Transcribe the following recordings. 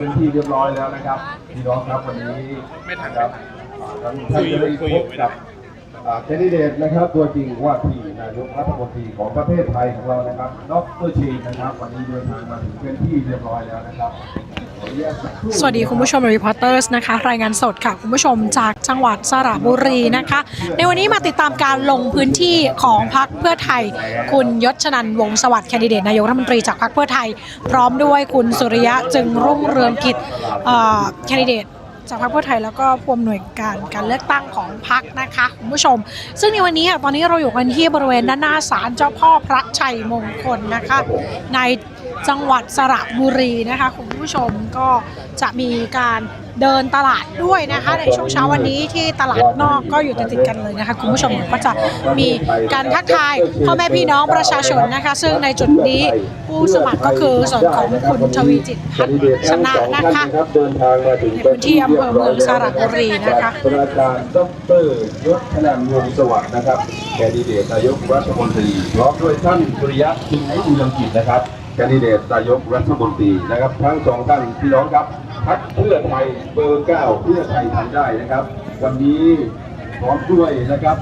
เป็นที่เรียบร้อยแล้วนะครับพี่น้องครับวันนี้นะครับอ่าท่านท่านจะได้พบกับแคนดิเดตนะครับ ตัวจริงว่าที่นายกรัฐมนตรีของประเทศไทยของเรานะครับดรชีนะครับ วันนี้เดินทางมาถึงเป็นที่เรียบร้อยแล้วนะครับ สวัสดีคุณผู้ชมรีพอร์เตอร์สนะคะ รายงานสดค่ะ คุณผู้ชมจากจังหวัดสระบุรีนะคะ ในวันนี้มาติดตามการลงพื้นที่ของพรรคเพื่อไทย คุณยศชนันท์วงศสวัสดิ์แคนดิเดตนายกรัฐมนตรีจากพรรคเพื่อไทย พร้อมด้วยคุณสุริยะจึงรุ่งเรืองกิจแคนดิเดตจากพรรคเพื่อไทยแล้วก็ผู้อำนวยการการเลือกตั้งของพรรคนะคะคุณผู้ชม ซึ่งในวันนี้อะตอนนี้เราอยู่กันที่บริเวณด้านหน้าศาลเจ้าพ่อพระชัยมงคลนะคะ ใน จังหวัดสระบุรีนะคะคุณผู้ชมก็จะมีการเดินตลาดด้วยนะคะ ในช่วงเช้าวันนี้ที่ตลาดนอกก็อยู่ติดๆกันเลยนะคะคุณผู้ชมก็จะมีการทักทายพ่อแม่พี่น้องประชาชนนะคะ ซึ่งในจุดนี้ผู้สมัครก็คือส่วนของคุณทวีจิตพัฒน์ชนะนะคะเดินทางมาถึงในพื้นที่อำเภอเมืองสระบุรีนะคะประธานดรยศชนันวงสวัสดิ์นะครับแคนดิเดตนายกรัฐมนตรีพร้อมด้วยท่านสุริยะจึงรุ่งเรืองกิจนะครับ แคนดิเดตนายกรัฐมนตรีนะครับ ทั้งสองท่านพี่น้องครับพักเพื่อไทยเบอร์เก้าเพื่อไทยทำได้นะครับ วันนี้พร้อมด้วยนะครับ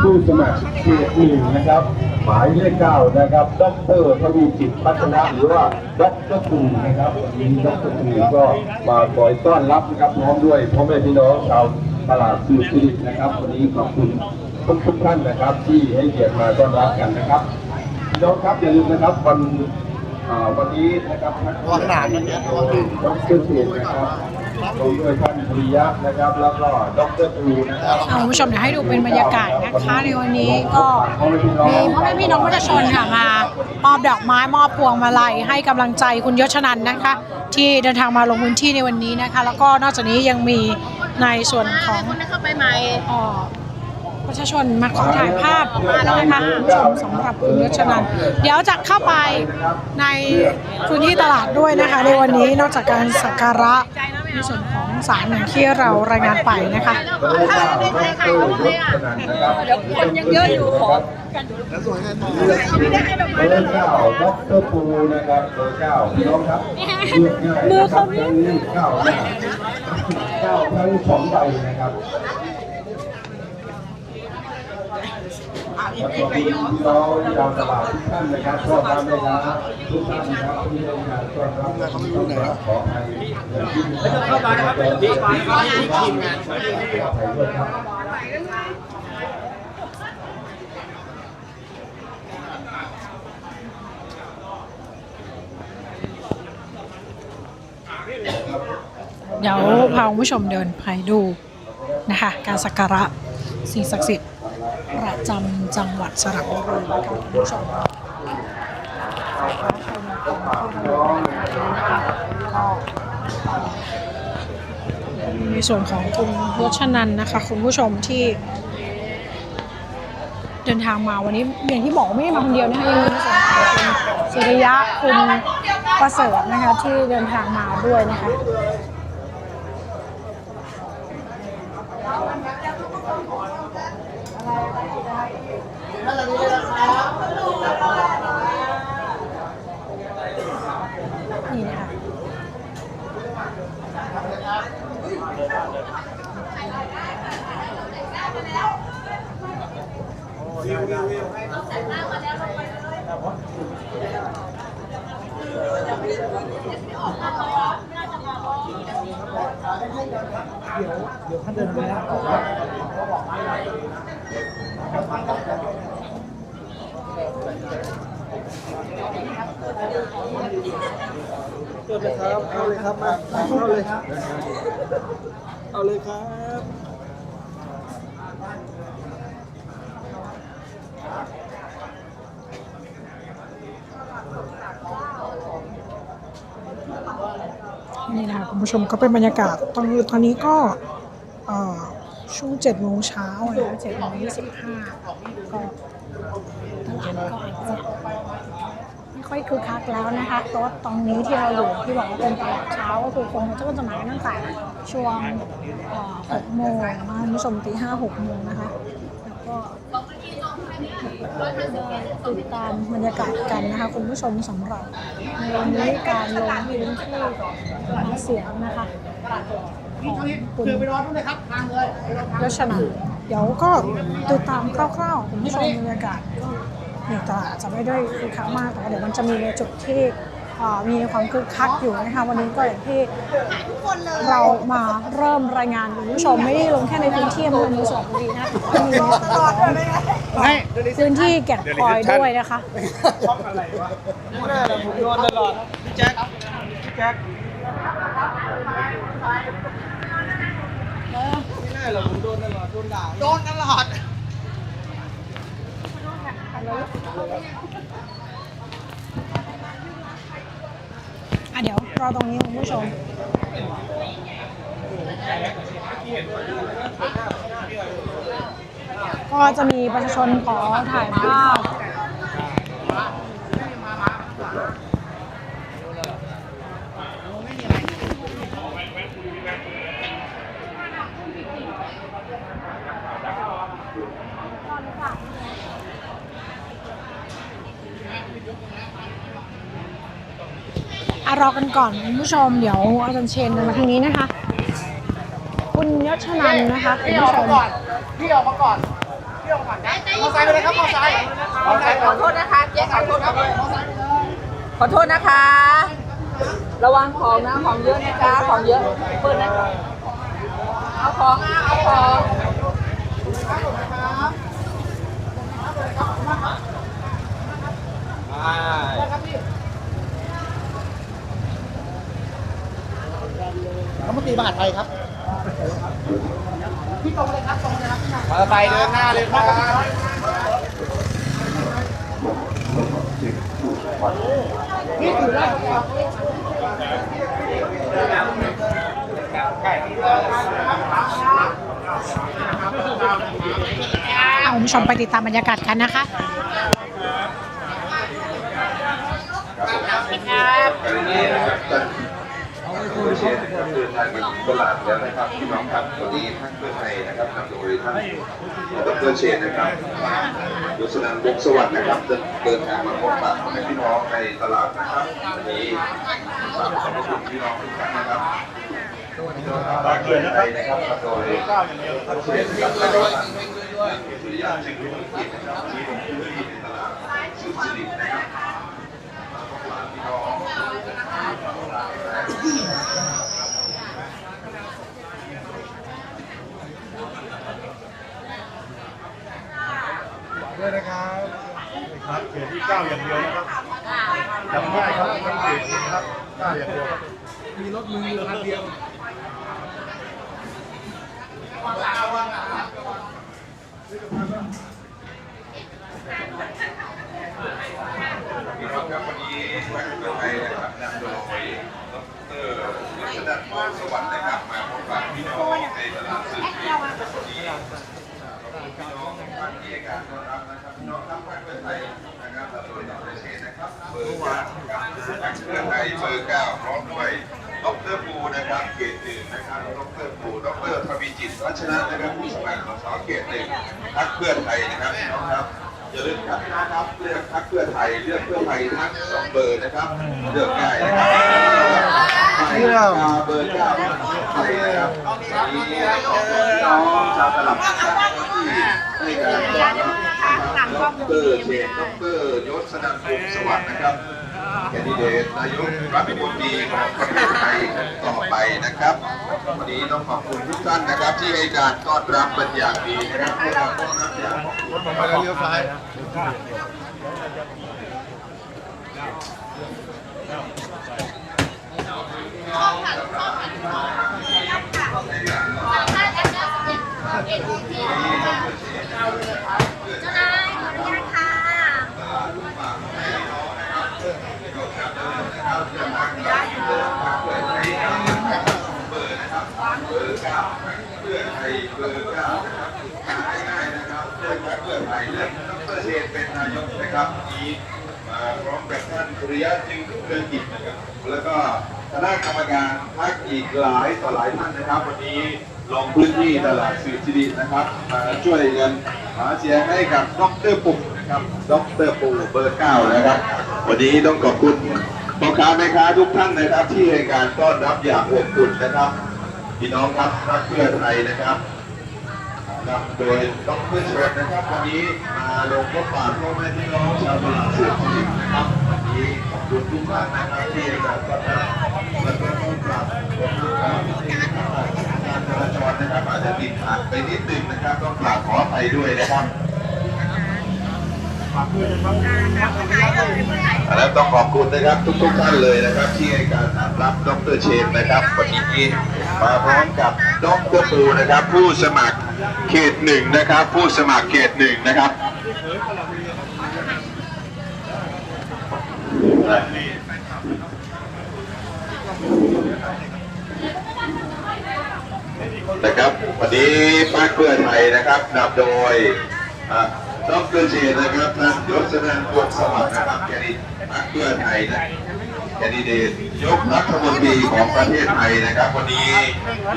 ผู้สมัครเขตหนึ่งนะครับ หมายเลขเก้านะครับดรทวีจิตพัฒนะหรือว่าดรปูนะครับวันนี้ดรปูก็มาคอยต้อนรับนะครับพร้อมด้วยพ่อแม่พี่น้องชาวตลาดสุสิรินะครับวันนี้ขอบคุณทุกทุกท่านนะครับที่ให้เกียรติมาต้อนรับกันนะครับพี่น้องครับอย่าลืมนะครับวัน วันนี้นะครับวังหนานนั่นเนี่ยดรเศษนะครับรวมด้วยท่านภริยะนะครับแล้วก็ดรปูนะครับเอาคุณผู้ชมเดี๋ยวให้ดูเป็นบรรยากาศนะคะในวันนี้ก็มีพ่อแม่พี่น้องประชาชนค่ะมามอบดอกไม้มอบพวงมาลัยให้กำลังใจคุณยศชนันท์นะคะ ที่เดินทางมาลงพื้นที่ในวันนี้นะคะ แล้วก็นอกจากนี้ยังมีในส่วนของเอ่อป ประชาชนมาขอถ่ายภาพนะคะคุณผู้ชมสำหรับคุณยศชนันเดี๋ยวจะเข้าไปในพื้นที่ตลาดด้วยนะคะ ในวันนี้นอกจากการสักการะในส่วนของศาลอย่างที่เรารายงานไปนะคะเดี๋ยวคนยังเยอะอยู่ขอกันแล้วสวยกันต่อเบอร์เก้าดรปูนะครับเบอร์เก้าน้องครับมือเขาเนี่ยเก้าหน้าเก้าทั้งสองใบนะครับ แล้วก็พี่น้องชาวตลาดทุกท่านนะครับพ่อค้าแม่ค้าทุกท่านนะครับที่ได้มงาต้อนรับต้อนรับขออภัยอย่างที่มีเข้ามานะครับพี่ทีมงานขออภัยด้วยครับเดี๋ยวพาคุณผู้ชมเดินไปดูนะคะ การสักการะสิ่งศักดิ์สิทธิ์ ประจำจังหวัดสระบุรีนะคะคุณผู้ชมในส่วนของคุณยศชนันนะคะ คุณผู้ชมที่ เดินทางมาวันนี้อย่างที่บอกไม่ได้มาคนเดียวนะคะยังมีในส่วนของคุณสุริยะคุณประเสริฐนะคะที่เดินทางมาด้วยนะคะ เปิดเลยครับ เอาเลยครับมาเอาเลยครับเอาเลยครับนี่นะคะคุณผู้ชมก็เป็นบรรยากาศตอนตอนนี้ก็ช่วงเจ็ดโมงเช้านะคะเจ็ดโมงยี่สิบห้าก็ตลาดก็อาจจะ ไม่ค่อยคึกคักแล้วนะคะเพราะว่าตอนนี้ที่เราอยู่ที่บอกว่าเป็นตลาดเช้าก็คือคนเขาก็จะมากันตั้งแต่ช่วงเอ่อหกโมงนะคะคุณผู้ชมตีห้าหกโมงนะคะ แล้วก็ติดตามบรรยากาศกันนะคะคุณผู้ชมสำหรับในวันนี้การลงพื้นที่หาเสียงนะคะของคุณคือไปรอนู่นเลยครับทางเลยไปรอทางยศนาเดี๋ยวก็ติดตามคร่าวๆคุณผู้ชมบรรยากาศ นี่ตลาดอาจจะไม่ได้คึกคักมากแต่ว่าเดี๋ยวมันจะมีในจุดที่มีความคึกคักอยู่นะคะวันนี้ก็อย่างที่เรามาเริ่มรายงานคุณผู้ชมไม่ได้ลงแค่ในพื้นที่อำเภอเมืองสระบุรีนะมีพื้นที่แก่งคอยด้วยนะคะนี่แน่แหละผมโดนตลอดพี่แจ็คพี่แจ็คไม่แน่หรอกผมโดนตลอดโดนด่าโดนตลอด อะเดี๋ยวรอตรงนี้คุณผู้ชมก็จะมีประชาชนขอถ่ายภาพ อะรอกันก่อนคุณผู้ชมเดี๋ยวอาจารย์เชนเดินมาทางนี้นะคะ คุณยศชนันนะคะคุณพี่อผู้อกชมามก่อน พี่ออกมาก่อน พี่ออกมาก่อนนะมอไซค์ไปเลยครับมอไซค์มอไซค์ขอโทษนะคะเจ๊ขอโทษนะคะมอไซค์ไปเลยขอโทษนะคะ ระวังของนะของเยอะนะจ๊ะของเยอะเปิดนะคะเอาของอะเอาของ รัฐ มนตรีมหาดไทยครับพี่ตรงเลยครับตรงเลยครับมอไซค์เดินหน้าเลยครับนี่ถือได้ครับเอาคุณผู้ชมไปติดตามบรรยากาศกันนะคะวันนี้นะครับ ทางมาถึงตลาดแล้วนะครับพี่น้องครับวันนี้ท่านเพื่อไทยนะครับนำโดยท่านดรเชนนะครับยศนันท์วงสวัสดิ์นะครับเดินทางมาพบปะกับพี่น้องในตลาดนะครับวันนี้ฝากขอบคุณพี่น้องทุกท่านนะครับฝากเลยนะครับโดยดรเชนนะครับแล้วก็ท่านสุริยะจึงรุ่งกิจนะครับที่ลงพื้นที่ตลาดสุสิรินะครับ ด้วยนะครับครับเขตที่เก้าอย่างเดียวนะครับจำง่ายครับทั้งเขตนี้นะครับเก้าอย่างเดียวครับมีรถมืออยู่คันเดียว พี่น้องครับวันนี้ทางเพื่อไทยนะครับนำโดยดรยุทธนันท์วงศ์สวัสดิ์นะครับมาพบปะพี่น้องในตลาดสื่อที่วันนี้พี่น้องท่านที่ให้การต้อนรับนะครับพี่น้องครับพรรคเพื่อไทยนะครับนำโดยดรเชษนะครับเบอร์เก้าครับพรรคเพื่อไทยเบอร์เก้าพร้อมด้วยดรปูนะครับเขตหนึ่งนะครับดรปูดรทวีจิตรัชนะนะครับผู้สมัครสส เขตหนึ่งพรรคเพื่อไทยนะครับพี่น้องครับอย่าลืมครับพี่น้องครับเลือกพรรคเพื่อไทยเลือกเพื่อไทยทั้งสองเบอร์นะครับเลือกง่ายนะครับหมายเลขเบอร์เก้าไทยนะครับวันนี้พี่น้องชาวตลาดนะครับที่ให้การต้อนรับนะครับดรเชนดรยศนันท์วงศ์สวัสดิ์นะครับ แคนดิเดตนายกรัฐมนตรีของประเทศไทยต่อไปนะครับ วันนี้ต้องขอบคุณทุกท่านนะครับ ที่ให้การต้อนรับเป็นอย่างดีนะครับพวกเราต้อนรับอย่างขอบคุณไปแล้วเลี้ยวซ้ายเบ พื่อไทยเบอร์เก้านะครับง่ายๆนะครับเลือกพรรคเพื่อไทยเลือกดรเชนเป็นนายกนะครับนี้มาพร้อมกับท่านสุริยะจึงรุ่งเรืองกิจนะครับ แล้วก็คณะกรรมการพรรคอีกหลายต่อหลายท่านนะครับ วันนี้ลงพื้นที่ตลาดสื่อสิรินะครับมาช่วยกันหาเสียงให้กับดรปุ่มนะครับดรปูเบอร์เก้านะครับ วันนี้ต้องขอบคุณพ่อค้าแม่ค้าทุกท่านนะครับที่ให้การต้อนรับอย่างอบอุ่นนะครับ พี่น้องครับพรรคเพื่อไทยนะครับนำโดยดรชวนนะครับวันนี้มาลงพบปะพ่อแม่พี่น้องชาวตลาดสื่อสิรินะครับวันนี้ขอบคุณทุกท่านนะครับที่ให้การต้อนรับและก็ต้อนรับขอบคุณครับที่การจราจรนะครับอาจจะติดขัดไปนิดนึงนะครับต้องกราบขออภัยด้วยนะครับแล้วต้องขอบคุณนะครับทุกๆท่านเลยนะครับ ที่ให้การต้อนรับดรเชนนะครับวันนี้ มาพร้อมกับดรปูนะครับ ผู้สมัครเขตหนึ่งนะครับ ผู้สมัครเขตหนึ่งนะครับนะครับวันนี้พรรคเพื่อไทยนะครับนำโดยอ่าดรเชนนะครับท่านยศนันท์วงสวัสดิ์นะครับแคนดิเดตพรรคเพื่อไทยนะ แคนดิเดตยกรัฐมนตรีของประเทศไทยนะครับ วันนี้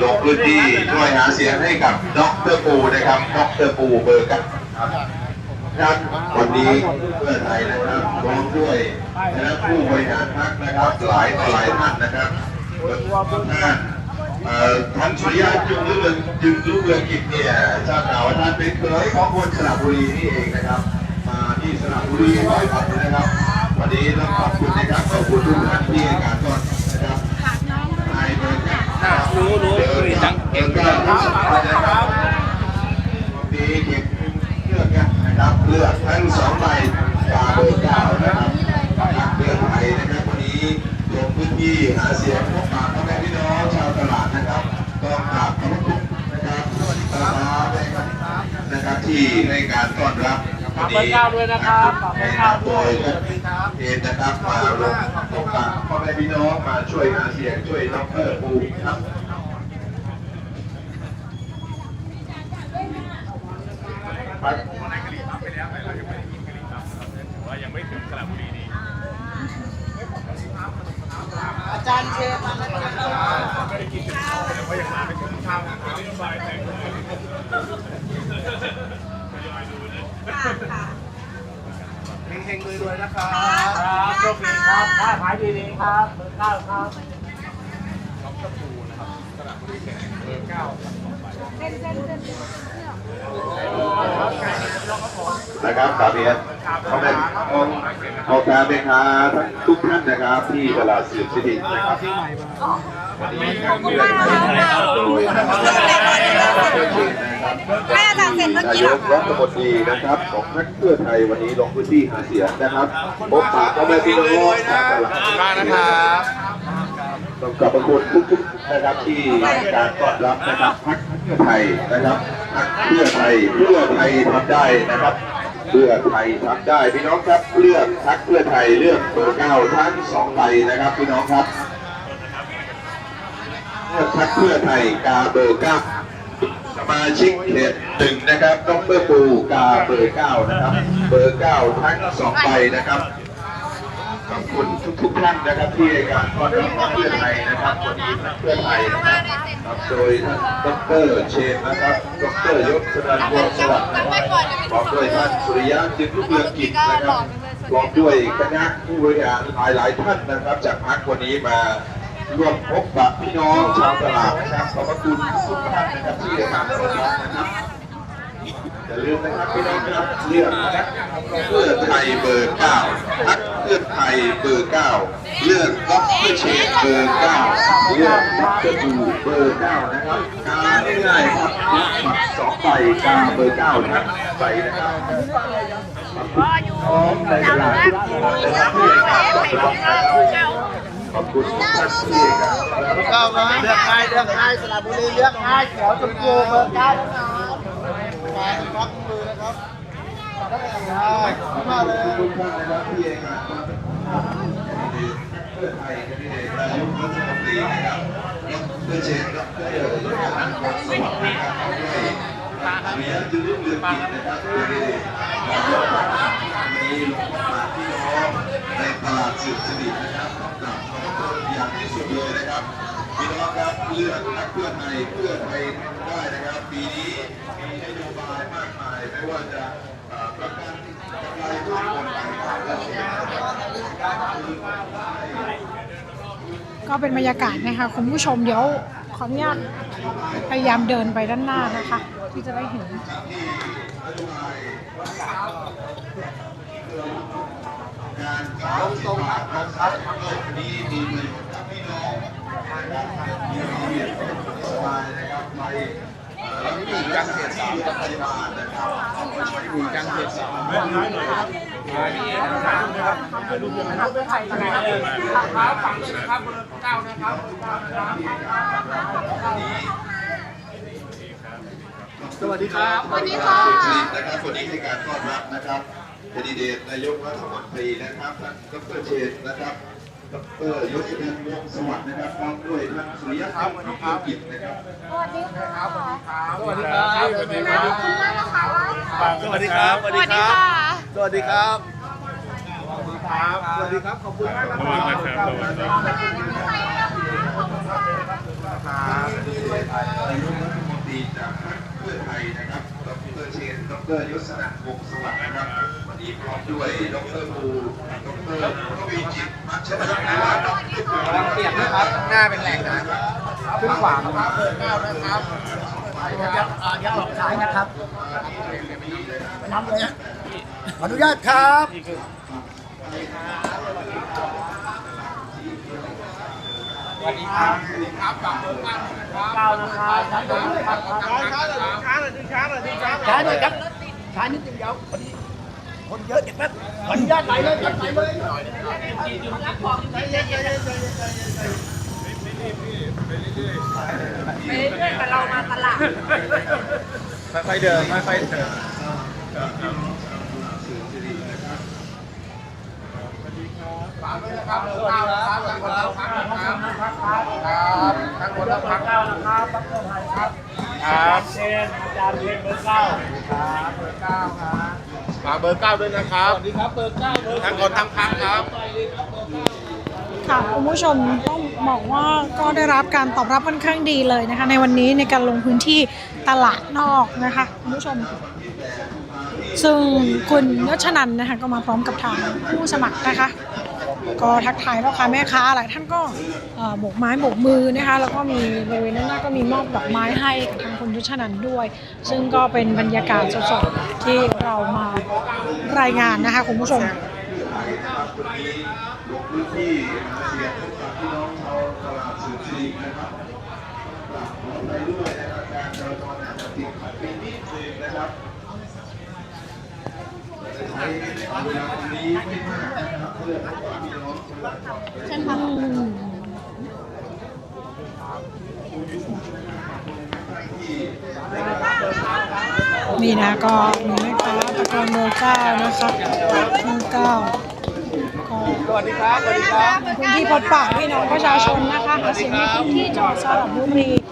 ลงพื้นที่ช่วยหาเสียงให้กับดรปูนะครับดรปูเบอร์กันครับครับวันนี้เพื่อไทยนะครับพร้อมด้วยคณะผู้บริหารพรรคนะครับหลายต่อหลายท่านนะครับท่านเอ่อท่านสุริยะจึงรุ่งเรืองจึงรุ่งเรืองกิจเนี่ยทราบข่าวว่าท่านเป็นเคยของคนสระบุรีนี่เองนะครับ มาที่สระบุรีบ่อยครั้งนะครับ วันนี้ต้องขอบคุณนะครับขอบคุณทุกท่านที่ให้การต้อนรับนะครับนายเบอร์เก้รู้รู้จังเก่งกันนะครับวันนี้เก็บเลือกนะครับเลือกทั้งสองใบกาเบอร์เก้านะครับพรรคเพื่อไทยนะครับวันนี้ลงพื้นที่หาเสียงพบปะพ่อแม่พี่น้องชาวตลาดนะครับต้องกราบขอบคุณนะครับสวัสดีครับนะครับที่ให้การต้อนรับากเบอร์เก้าด้วยนะครับฝากเบอร์เก้าด้วยเอนนะครับมาลงพบปะพ่อแม่พี่น้องมาช่วยหาเสียงช่วยดอกเตอรปูครับอาจารย์เชฟมาแล้วนะครับ เฮ งๆรวยๆนะครับครับโชคดีครับค้าขายดีๆครับเบอร์เก้าครับนะครับกราบเรียนพ่อแม่องพ่อค้าแม่ค้าทั้งทุกท่านนะครับ ที่ตลาดสืบสิรินะครับวันนี้ขอบคุณมากนะครับโดยท่า นประธานนะครับให้อาจารย์เซ็นเมื่อกี้นายเหรอกรัฐมนตรีนะครับของพรรคเพื่อไทยวันนี้ลงพื้นที่หาเสียงนะครับพบปะพ่อแม่พี่น้องชาวตลาดมากนะครับต้องขอบพระคุณทุกๆนะครับที่ให้การต้อนรับนะครับพรรคเพื่อไทยนะครับพรรคเพื่อไทยเพื่อไทยทำได้นะครับเพื่อไทยทำได้พี่น้องครับเลือกพรรคเพื่อไทยเลือกเบอร์เก้าทั้งสองใบนะครับพี่น้องครับเลือกพรรคเพื่อไทยกาเบอร์เก้า สมาชิกเขตหนึ่งนะครับดรปูกาเบอร์เก้านะครับ เบอร์เก้าทั้งสองใบนะครับขอบคุณทุกๆท่านนะครับที่ให้การต้อนรับพรรคเพื่อไทยนะครับวันนี้เพื่อไทยนะครับโดยท่านดรเชนนะครับดรยศสนันท์วงศ์สวัสดิ์นะครับพร้อมด้วยท่านสุริยะจึงรุ่งเรืองกิจนะครับพร้อมด้วยคณะผู้บริหารหลายๆท่านนะครับ จากพรรควันนี้มา รวมพบปะพี่น้องชาวตลาดนะครับขอบพระคุณทุกท่านนะครับที่ให้การต้อนรับนะครับอย่าลืมนะครับพี่น้องครับเลือกพรรคเพื่อไทยเบอร์เก้าพักเพื่อไทยเบอร์เก้าเลือกด็อกเตอร์เชนเบอร์เก้าเลือกด็อกเตอร์ดูเบอร์เก้านะครับกาง่ายๆครับบัตรสองใบกาเบอร์เก้าทั้งใบนะครับน้องในตลาดทุกคนนะครับ ขอบคุณทุกท่านที่ให้การต้อนรับเก้านะเลือกง่ายเลือกง่ายสระบุรีเลือกง่ายเขียวชมพูเบอร์เก้านะครับมาครับมือนะครับได้ขอบคุณมากเลยทุกท่านนะครับที่ให้การต้อนรับเพื่อไทยแคนดิเดตนายกรัฐมนตรีนะครับเพื่อเชนดรยศนันท์วงศ์สวัสดิ์นะครับด้วยเมียจึงรุ่งเรืองกิจนะครับแคนดิเดตนายกรัฐมนตรีวันนี้ลงมาพี่น้องในตลาดสืบสิรินะครับต้องกราบขอบพระคุณอย่างที่สุดเลยนะครับพี่น้องครับ เลือกพรรคเพื่อไทยเพื่อไทยได้นะครับ ปีนี้มีนโยบายมากมายไม่ว่าจะเอ่อประกันกำไรทุกคนต่างๆและเสียงนะครับ ก็ เป็นบรรยากาศนะคะคุณผู้ชมเดี๋ยวขออนุญาตพยายามเดินไปด้านหน้านะคะ ที่จะได้เห็นการกล่าวตรงครับครับโลกนี้มีประโยชน์กับพี่น้องมีระเบียบสบายนะครับไปแล้วมีการเสียสามปฏิบัตินะครับ มีการเสียสามสวัสดีครับ สวัสดีค่ะนะครับวันนี้ให้การต้อนรับนะครับแคนดิเดตนายกรัฐมนตรีนะครับท่านดรเชษฐ์นะครับ ดรยศนันท์วงสวัสดิ์นะครับพร้อมด้วยท่านสุริยะครับนพกิจนะครับสวัสดีครับสวัสดีครับสวัสดีครับสวัสดีครับสวัสดีครับสวัสดีครับสวัสดีครับขอบคุณมากนะครับนายกรัฐมนตรีจากพรรคเพื่อไทยนะครับดร เชษฐ์ดรยศนันท์วงศ์สวัสดิ์นะครับ วันนี้พร้อมด้วยดรภูดรทวีจิตรมัชชนานะครับเปลี่ยนนะครับ หน้าเป็นแหล่งน้ำขึ้นขวาครับเปิดเก้านะครับยับยับออกซ้ายนะครับน้ำเลยนะขออนุญาตครับ สวัสดีครับสวัสดีครับปากเบอร์เก้านะครับเก้านะครับช้าหน่อยช้าหน่อยช้าหน่อยช้าหน่อยช้าหน่อยช้าหน่อยครับช้านิดนึงเดียวพอดีคนเยอะเดี๋ยวแป๊บขออนุญาตไปเลยครับไปเลยไปเรื่อยกับเรามาตลาดค่อยๆเดินค่อยๆเดิน ฝาก ด้วยนะครับเบอร์เก้านะครับทางคนเราพักนะครับครับทางคนเราพักเก้านะครับพักเพื่อไทยครับครับเชนอาจารย์เชนเบอร์เก้าครับเบอร์เก้าครับฝากเบอร์เก้าด้วยนะครับสวัสดีครับเบอร์เก้าทางคนทั้งพักครับค่ะคุณผู้ชมต้องบอกว่าก็ได้รับการตอบรับค่อนข้างดีเลยนะคะ ในวันนี้ในการลงพื้นที่ตลาดนอกนะคะคุณผู้ชม ซึ่งคุณยศนันท์นะคะก็มาพร้อมกับทางผู้สมัครนะคะ ก็ทักทายพ่อค้าแม่ค้าหลายท่านก็โบกไม้โบกมือนะคะแล้วก็มีบริเวณด้านหน้าก็มีมอบดอกไม้ให้กับทางคุณยศนันด้วย ซึ่งก็เป็นบรรยากาศสดๆที่เรามารายงานนะคะคุณผู้ชมที่เสียพี่น้องชาวตลาดสุทรีนะครับไปด้วยนะครับการจราจรอาจจะติดขัดไปนิดนึงนะครับ จะใช้เวลาตรงนี้ไม่มากนะครับเพื่อพบกับพี่น้องชาวตลาดเช่นกันที่นี่นะก็มีแม่ค้าตะกอนเบอร์เก้านะคะเบอร์เก้าก็สวัสดีครับสวัสดีครับพื้นที่พบปะพี่น้องประชาชนนะคะหาเสียงในพื้นที่จังหวัดสระบุรีใน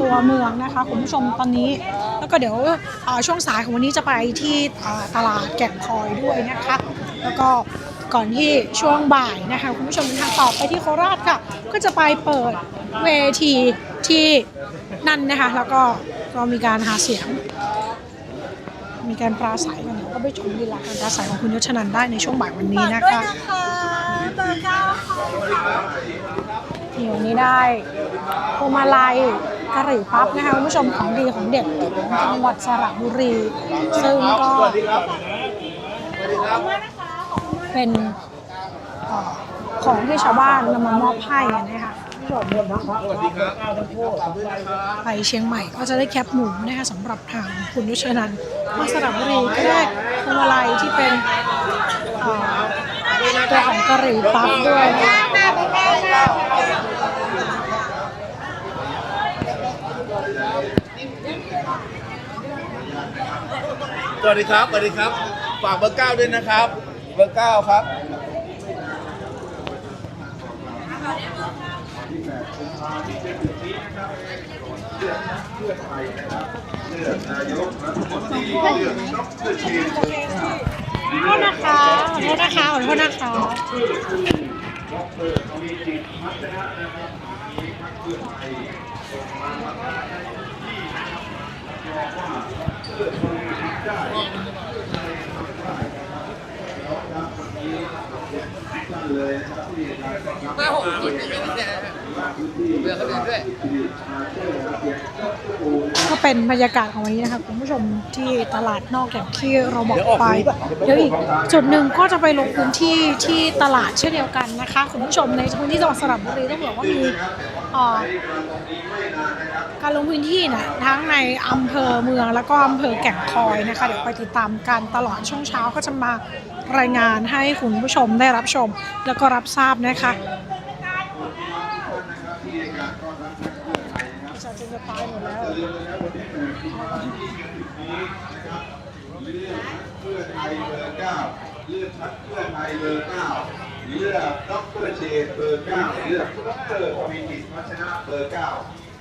ตัวเมืองนะคะคุณผู้ชมตอนนี้ แล้วก็เดี๋ยวเอ่อช่วงสายของวันนี้จะไปที่เอ่อตลาดแก่งคอยด้วยนะคะ แล้วก็ก่อนที่ช่วงบ่ายนะคะคุณผู้ชมเดินทางต่อไปที่โคราชค่ะ ก็จะไปเปิดเวทีที่นั่นนะคะ แล้วก็ก็มีการหาเสียง มีการปราศัยกันเดี๋ยวก็ไปชมลีลาการปราศัยของคุณยศชนันได้ในช่วงบ่ายวันนี้นะคะที่วันนี้ได้พวงมาลัย กะหรี่ปั๊บนะคะคุณผู้ชมของดีของเด็ดของจังหวัดสระบุรี ซึ่งก็เป็นของที่ชาวบ้านนำมามอบให้นะคะไปเชียงใหม่ก็จะได้แคปหมูนะคะสำหรับทางคุณนุชนันมาสระบุรีก็ได้พวงมาลัยที่เป็นตัวของกะหรี่ปั๊บด้วยนะ สวัสดีครับ สวัสดีครับ ฝากเบอร์เก้าด้วยนะครับ เบอร์เก้าครับเลือกนายกรัฐมนตรีเลือกดรเชษฐ์ขอโทษนะคะขอโทษนะคะขอโทษ นะคะดรทวีจิตรมัชชนะนด้วย ก็เป็นบรรยากาศของวันนี้นะคะคุณผู้ชมที่ตลาดนอกอย่างที่เราบอกไปเดี๋ยวอีกจุดหนึ่งก็จะไปลงพื้นที่ที่ตลาดเช่นเดียวกันนะคะคุณผู้ชมในพื้นที่จังหวัดสระบุรีต้องบอกว่ามีเอ่อการลงพื้นที่นะทั้งในอำเภอเมืองแล้วก็อำเภอแก่งคอยนะคะเดี๋ยวไปติดตามกันตลอดช่วงเช้าก็จะมารายงานให้คุณผู้ชมได้รับชม แล้วก็รับทราบนะคะประ ชาชนจะตายหมดแล้วเลือกเพื่อไทยเบอร์เก้าเลือกพักเพื่อไทยเบอร์เก้าเลือกดรเชษเบอร์เก้าเลือกดรทวีกิจพัชนะเบอร์เก้า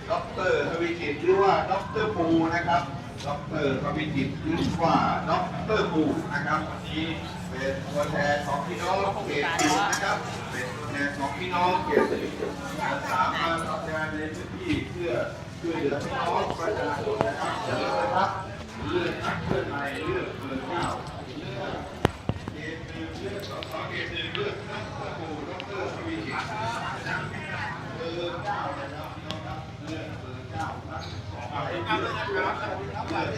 ด็อกเตอร์ทวีกิจหรือว่าด็อกเตอร์ปูนะครับด็อกเตอร์ทวีกิจหรือว่าด็อกเตอร์ปูนะครับวันนี้เป็นตัวแทนของพี่น้องเขตนะครับเป็น แทนของพี่น้องเขตสิบสามารถทำงานในพื้นที่เพื่อช่วยเหลือพี่น้องประชาชนนะครับเชิญนะครับเลือกเพื่อไทยเลือกเบอร์เก้าเลือกเขตหนึ่งเลือกสสเขตหนึ่งเลือกดรปูดรทวีกิจนะครับเบอร์เก้านะครับพี่น้องครับเลือกเบอร์เก้าครับสอบเลือกเบเลือ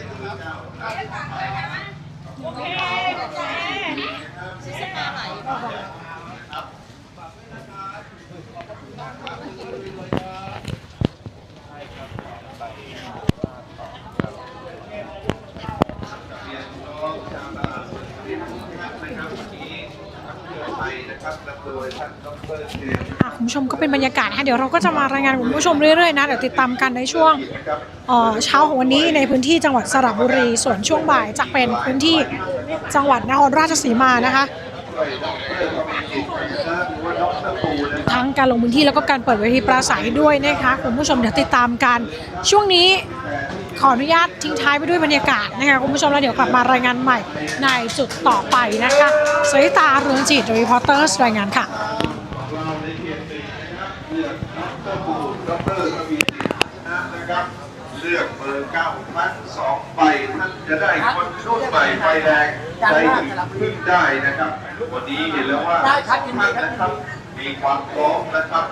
กเบอร์เก้าครับโอเรียนน้องชาวตลาดสดที่ทุกท่านนะครับวันนี้พรรคเพื่อไทยนะครับนำโดยท่านดรเชษ อะ คุณผู้ชมก็เป็นบรรยากาศนะคะเดี๋ยวเราก็จะมารายงานคุณผู้ชมเรื่อยๆนะเดี๋ยวติดตามกันในช่วงเช้าของวันนี้ในพื้นที่จังหวัดสระบุรี ส่วนช่วงบ่ายจะเป็นพื้นที่จังหวัดนครราชสีมานะคะทั้งการลงพื้นที่แล้วก็การเปิดเวทีปราศัยด้วยนะคะคุณผู้ชมเดี๋ยวติดตามกันช่วงนี้ขออนุญาตทิ้งท้ายไปด้วยบรรยากาศนะคะคุณผู้ชมแล้วเดี๋ยวกลับมารายงานใหม่ในจุดต่อไปนะคะสวิตาเรืองจิตรีพอร์เตอร์รายงานค่ะ เราในเขตหนึ่งนะครับเลือกดรปูดรทวีกิจนะครับ เลือก เบอร์เก้าทั้งสองใบท่านจะได้คนรุ่นใหม่ไฟแดงใจถึงพึ่งได้นะครับวันนี้เห็นแล้วว่าท่านนะครับมีความพร้อมนะครับ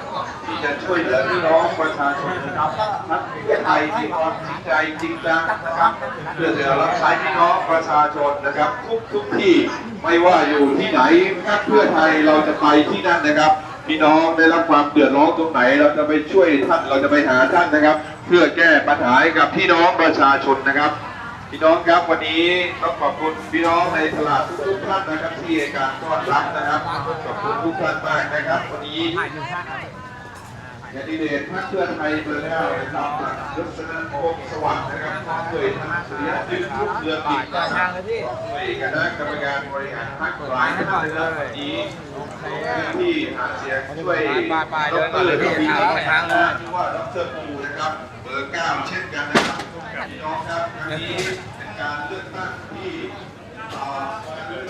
ที่จะช่วยเหลือพี่น้องประชาชนนะครับทั้งเพื่อไทยมีความจริงใจจริงจังนะครับเพื่อจะรับใช้พี่น้องประชาชนนะครับ ทุกทุกที่ไม่ว่าอยู่ที่ไหนพรรคเพื่อไทยเราจะไปที่นั่นนะครับ พี่น้องได้รับความเดือดร้อนตรงไหน เราจะไปช่วยท่านเราจะไปหาท่านนะครับ เพื่อแก้ปัญหาให้กับพี่น้องประชาชนนะครับ พี่น้องครับวันนี้ต้องขอบคุณพี่น้องในตลาดทุกท่านนะครับ ที่ให้การต้อนรับนะครับขอบคุณทุกท่านมากนะครับ วันนี้แคนดิเดตพรรคเพื่อไทยเบอร์เก้านะครับยศนันโคงสวัสดิ์นะครับพร้อมด้วยท่านสุริยะจึงรุ่งเรืองกิจนะครับด้วยคณะกรรมการบริหารพรรคหลายท่านนะครับวันนี้ที่หาเสียงช่วยดรทวีนะครับชื่อว่าดรปูนะครับ อร์เก้าเช่นกันนะครับพี่น้องครับวันนี้เป็นการเลือกตั้งที่